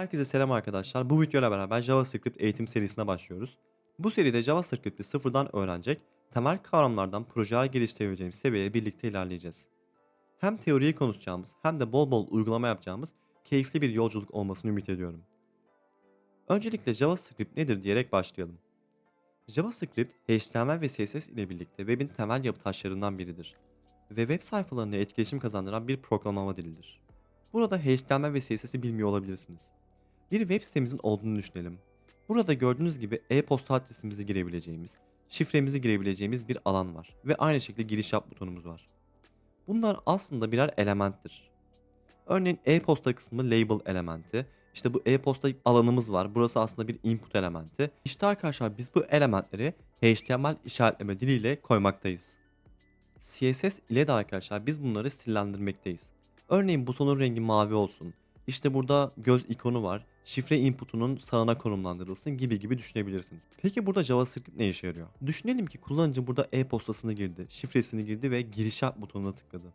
Herkese selam arkadaşlar. Bu videoyla beraber JavaScript eğitim serisine başlıyoruz. Bu seride JavaScript'i sıfırdan öğrenecek, temel kavramlardan projeler geliştirebileceğimiz seviyeye birlikte ilerleyeceğiz. Hem teoriyi konuşacağımız hem de bol bol uygulama yapacağımız keyifli bir yolculuk olmasını ümit ediyorum. Öncelikle JavaScript nedir diyerek başlayalım. JavaScript, HTML ve CSS ile birlikte webin temel yapı taşlarından biridir ve web sayfalarına etkileşim kazandıran bir programlama dilidir. Burada HTML ve CSS'i bilmiyor olabilirsiniz. Bir web sitemizin olduğunu düşünelim. Burada gördüğünüz gibi e-posta adresimizi girebileceğimiz, şifremizi girebileceğimiz bir alan var ve aynı şekilde giriş yap butonumuz var. Bunlar aslında birer elementtir. Örneğin e-posta kısmı label elementi, işte bu e-posta alanımız var. Burası aslında bir input elementi. İşte arkadaşlar biz bu elementleri HTML işaretleme diliyle koymaktayız. CSS ile de arkadaşlar biz bunları stillendirmekteyiz. Örneğin butonun rengi mavi olsun. İşte burada göz ikonu var. Şifre inputunun sağına konumlandırılsın gibi gibi düşünebilirsiniz. Peki burada JavaScript ne işe yarıyor? Düşünelim ki kullanıcı burada e-postasını girdi, şifresini girdi ve giriş yap butonuna tıkladı.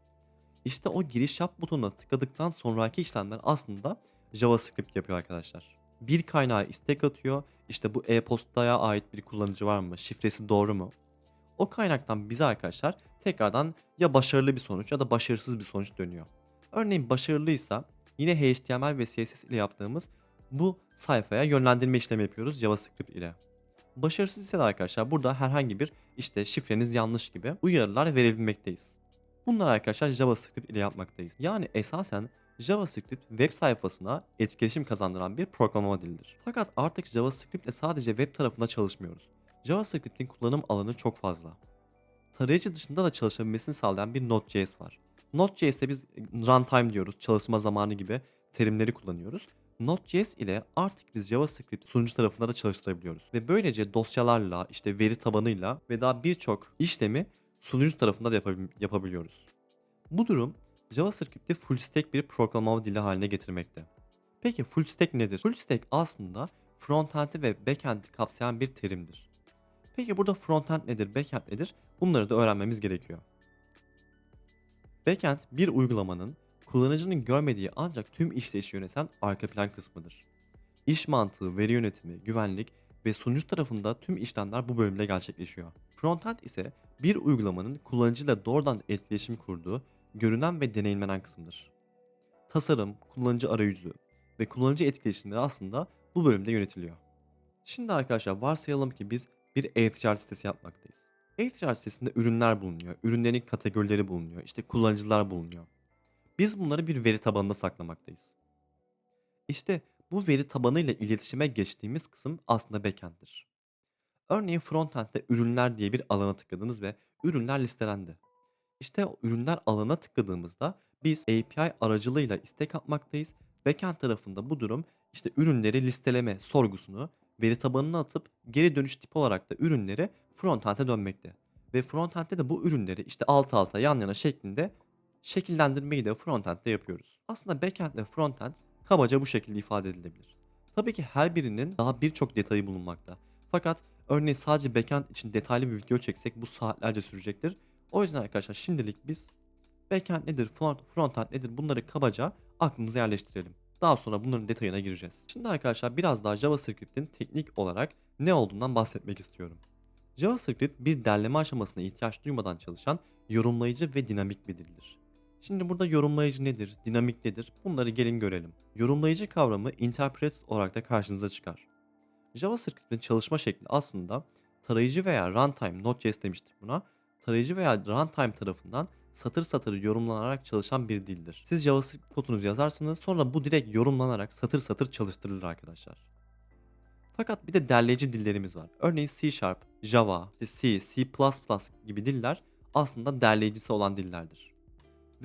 İşte o giriş yap butonuna tıkladıktan sonraki işlemler aslında JavaScript yapıyor arkadaşlar. Bir kaynağa istek atıyor. İşte bu e-postaya ait bir kullanıcı var mı? Şifresi doğru mu? O kaynaktan bize arkadaşlar tekrardan ya başarılı bir sonuç ya da başarısız bir sonuç dönüyor. Örneğin başarılıysa yine HTML ve CSS ile yaptığımız bu sayfaya yönlendirme işlemi yapıyoruz JavaScript ile. Başarısız ise de arkadaşlar burada herhangi bir işte şifreniz yanlış gibi uyarılar verebilmekteyiz. Bunları arkadaşlar JavaScript ile yapmaktayız. Yani esasen JavaScript web sayfasına etkileşim kazandıran bir programlama dilidir. Fakat artık JavaScript ile sadece web tarafında çalışmıyoruz. JavaScript'in kullanım alanı çok fazla. Tarayıcı dışında da çalışabilmesini sağlayan bir Node.js var. Node.js'te biz runtime diyoruz, çalışma zamanı gibi terimleri kullanıyoruz. Node.js ile artık biz JavaScript sunucu tarafında da çalıştırabiliyoruz. Ve böylece dosyalarla, işte veri tabanıyla ve daha birçok işlemi sunucu tarafında da yapabil- yapabiliyoruz. Bu durum JavaScript'i full stack bir programlama dili haline getirmekte. Peki full stack nedir? Full stack aslında frontend'i ve backend'i kapsayan bir terimdir. Peki burada frontend nedir, backend nedir? Bunları da öğrenmemiz gerekiyor. Backend bir uygulamanın kullanıcının görmediği ancak tüm işleyişi yöneten arka plan kısmıdır. İş mantığı, veri yönetimi, güvenlik ve sunucu tarafında tüm işlemler bu bölümde gerçekleşiyor. Frontend ise bir uygulamanın kullanıcıyla doğrudan etkileşim kurduğu, görünen ve deneyimlenen kısımdır. Tasarım, kullanıcı arayüzü ve kullanıcı etkileşimleri aslında bu bölümde yönetiliyor. Şimdi arkadaşlar varsayalım ki biz bir e-ticaret sitesi yapmaktayız. E-ticaret sitesinde ürünler bulunuyor, ürünlerin kategorileri bulunuyor, işte kullanıcılar bulunuyor. Biz bunları bir veri tabanında saklamaktayız. İşte bu veri tabanıyla iletişime geçtiğimiz kısım aslında backend'tir. Örneğin frontend'de ürünler diye bir alana tıkladınız ve ürünler listelendi. İşte o ürünler alana tıkladığımızda biz API aracılığıyla istek atmaktayız. Backend tarafında bu durum işte ürünleri listeleme sorgusunu veri tabanına atıp geri dönüş tipi olarak da ürünleri frontend'e dönmekte. Ve frontend'de de bu ürünleri işte alt alta yan yana şeklinde şekillendirmeyi de frontend'de yapıyoruz. Aslında backend ve frontend kabaca bu şekilde ifade edilebilir. Tabii ki her birinin daha birçok detayı bulunmakta. Fakat örneğin sadece backend için detaylı bir video çeksek bu saatlerce sürecektir. O yüzden arkadaşlar şimdilik biz backend nedir, front, frontend nedir bunları kabaca aklımıza yerleştirelim. Daha sonra bunların detayına gireceğiz. Şimdi arkadaşlar biraz daha JavaScript'in teknik olarak ne olduğundan bahsetmek istiyorum. JavaScript bir derleme aşamasına ihtiyaç duymadan çalışan yorumlayıcı ve dinamik bir dildir. Şimdi burada yorumlayıcı nedir, dinamik nedir bunları gelin görelim. Yorumlayıcı kavramı interpret olarak da karşınıza çıkar. JavaScript'in çalışma şekli aslında tarayıcı veya runtime, Node.js demiştik buna, tarayıcı veya runtime tarafından satır satır yorumlanarak çalışan bir dildir. Siz JavaScript kodunuzu yazarsınız sonra bu direkt yorumlanarak satır satır çalıştırılır arkadaşlar. Fakat bir de derleyici dillerimiz var. Örneğin C Sharp, Java, C, C++ gibi diller aslında derleyicisi olan dillerdir.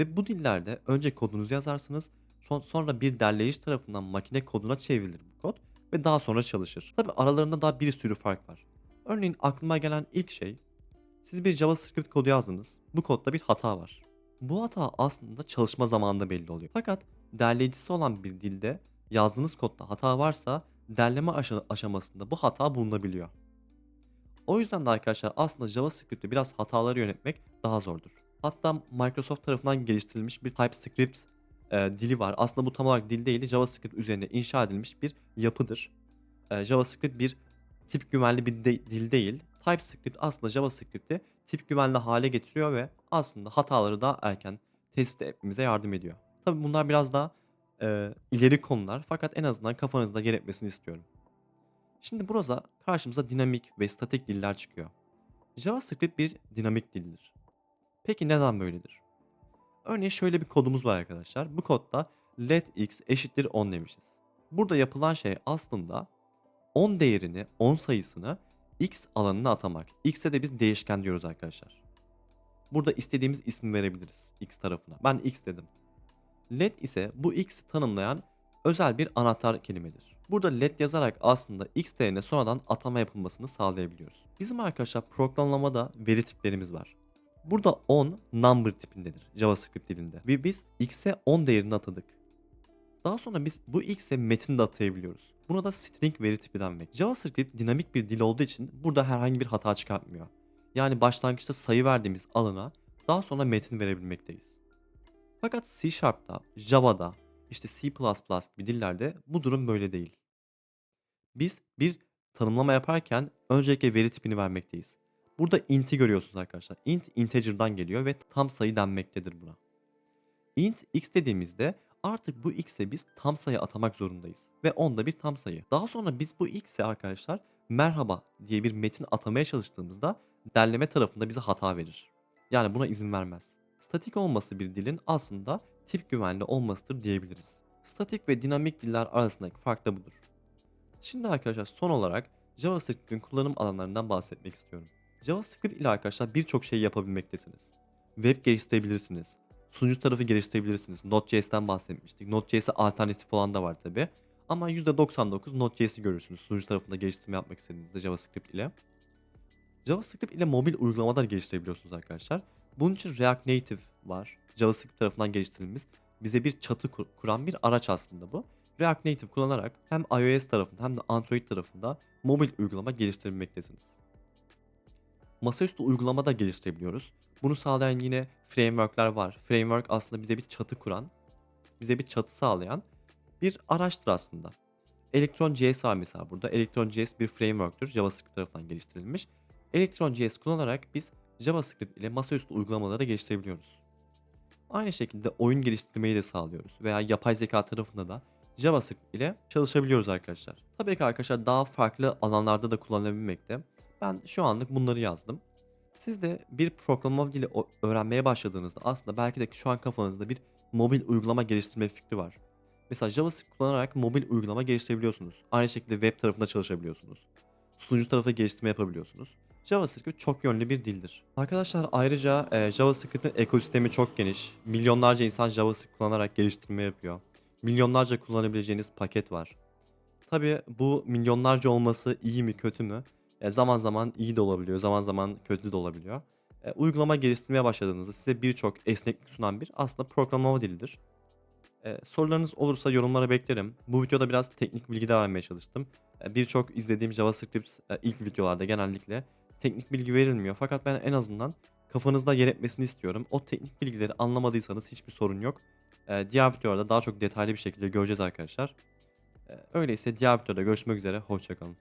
Ve bu dillerde önce kodunuzu yazarsınız, son- sonra bir derleyici tarafından makine koduna çevrilir bu kod ve daha sonra çalışır. Tabi aralarında daha bir sürü fark var. Örneğin aklıma gelen ilk şey, siz bir JavaScript kodu yazdınız, bu kodda bir hata var. Bu hata aslında çalışma zamanında belli oluyor. Fakat derleyicisi olan bir dilde yazdığınız kodda hata varsa derleme aşa- aşamasında bu hata bulunabiliyor. O yüzden de arkadaşlar aslında JavaScript'te biraz hataları yönetmek daha zordur. Hatta Microsoft tarafından geliştirilmiş bir TypeScript eee, dili var. Aslında bu tam olarak dil değil, JavaScript üzerine inşa edilmiş bir yapıdır. Eee, JavaScript bir tip güvenli bir de dil değil. TypeScript aslında JavaScript'i tip güvenli hale getiriyor ve aslında hataları daha erken tespit etmemize yardım ediyor. Tabii bunlar biraz daha, eee, ileri konular fakat en azından kafanızda yer etmesini istiyorum. Şimdi burada karşımıza dinamik ve statik diller çıkıyor. JavaScript bir dinamik dildir. Peki neden böyledir? Örneğin şöyle bir kodumuz var arkadaşlar. Bu kodda let x eşittir 10 demişiz. Burada yapılan şey aslında 10 değerini, 10 sayısını x alanına atamak. X'e de biz değişken diyoruz arkadaşlar. Burada istediğimiz ismi verebiliriz x tarafına. Ben x dedim. Let ise bu x'i tanımlayan özel bir anahtar kelimedir. Burada let yazarak aslında x değerine sonradan atama yapılmasını sağlayabiliyoruz. Bizim arkadaşlar programlamada veri tiplerimiz var. Burada 10 number tipindedir JavaScript dilinde. Ve biz x'e 10 değerini atadık. Daha sonra biz bu x'e metin de atayabiliyoruz. Buna da string veri tipi denmek. JavaScript dinamik bir dil olduğu için burada herhangi bir hata çıkartmıyor. Yani başlangıçta sayı verdiğimiz alana daha sonra metin verebilmekteyiz. Fakat C Sharp'ta, Java'da, işte C++ gibi dillerde bu durum böyle değil. Biz bir tanımlama yaparken öncelikle veri tipini vermekteyiz. Burada int'i görüyorsunuz arkadaşlar. Int integer'dan geliyor ve tam sayı denmektedir buna. Int x dediğimizde artık bu x'e biz tam sayı atamak zorundayız. Ve 10 da bir tam sayı. Daha sonra biz bu x'e arkadaşlar merhaba diye bir metin atamaya çalıştığımızda derleme tarafında bize hata verir. Yani buna izin vermez. Statik olması bir dilin aslında tip güvenli olmasıdır diyebiliriz. Statik ve dinamik diller arasındaki fark da budur. Şimdi arkadaşlar son olarak JavaScript'in kullanım alanlarından bahsetmek istiyorum. JavaScript ile arkadaşlar birçok şey yapabilmektesiniz. Web geliştirebilirsiniz. Sunucu tarafı geliştirebilirsiniz. Node.js'ten bahsetmiştik. Node.js'e alternatif olan da var tabi. Ama %99 Node.js'i görürsünüz sunucu tarafında geliştirme yapmak istediğinizde JavaScript ile. JavaScript ile mobil uygulamalar geliştirebiliyorsunuz arkadaşlar. Bunun için React Native var. JavaScript tarafından geliştirilmiş bize bir çatı kur- kuran bir araç aslında bu. React Native kullanarak hem iOS tarafında hem de Android tarafında mobil uygulama geliştirebilmektesiniz. Masaüstü uygulama da geliştirebiliyoruz. Bunu sağlayan yine framework'ler var. Framework aslında bize bir çatı kuran, bize bir çatı sağlayan bir araçtır aslında. Electron.js var mesela burada. Electron.js bir framework'tür. JavaScript tarafından geliştirilmiş. Electron.js kullanarak biz JavaScript ile masaüstü uygulamaları geliştirebiliyoruz. Aynı şekilde oyun geliştirmeyi de sağlıyoruz. Veya yapay zeka tarafında da JavaScript ile çalışabiliyoruz arkadaşlar. Tabii ki arkadaşlar daha farklı alanlarda da kullanılabilmekte. Ben şu anlık bunları yazdım. Siz de bir programlama dili öğrenmeye başladığınızda aslında belki de şu an kafanızda bir mobil uygulama geliştirme fikri var. Mesela JavaScript kullanarak mobil uygulama geliştirebiliyorsunuz. Aynı şekilde web tarafında çalışabiliyorsunuz. Sunucu tarafı geliştirme yapabiliyorsunuz. JavaScript çok yönlü bir dildir. Arkadaşlar ayrıca e, JavaScript'in ekosistemi çok geniş. Milyonlarca insan JavaScript kullanarak geliştirme yapıyor. Milyonlarca kullanabileceğiniz paket var. Tabii bu milyonlarca olması iyi mi kötü mü? E, zaman zaman iyi de olabiliyor, zaman zaman kötü de olabiliyor. E, uygulama geliştirmeye başladığınızda size birçok esneklik sunan bir aslında programlama dilidir. E, sorularınız olursa yorumlara beklerim. Bu videoda biraz teknik bilgi de vermeye çalıştım. Birçok izlediğim JavaScript e, ilk videolarda genellikle teknik bilgi verilmiyor. Fakat ben en azından kafanızda yer etmesini istiyorum. O teknik bilgileri anlamadıysanız hiçbir sorun yok. Diğer videolarda daha çok detaylı bir şekilde göreceğiz arkadaşlar. Öyleyse diğer videoda görüşmek üzere. Hoşçakalın.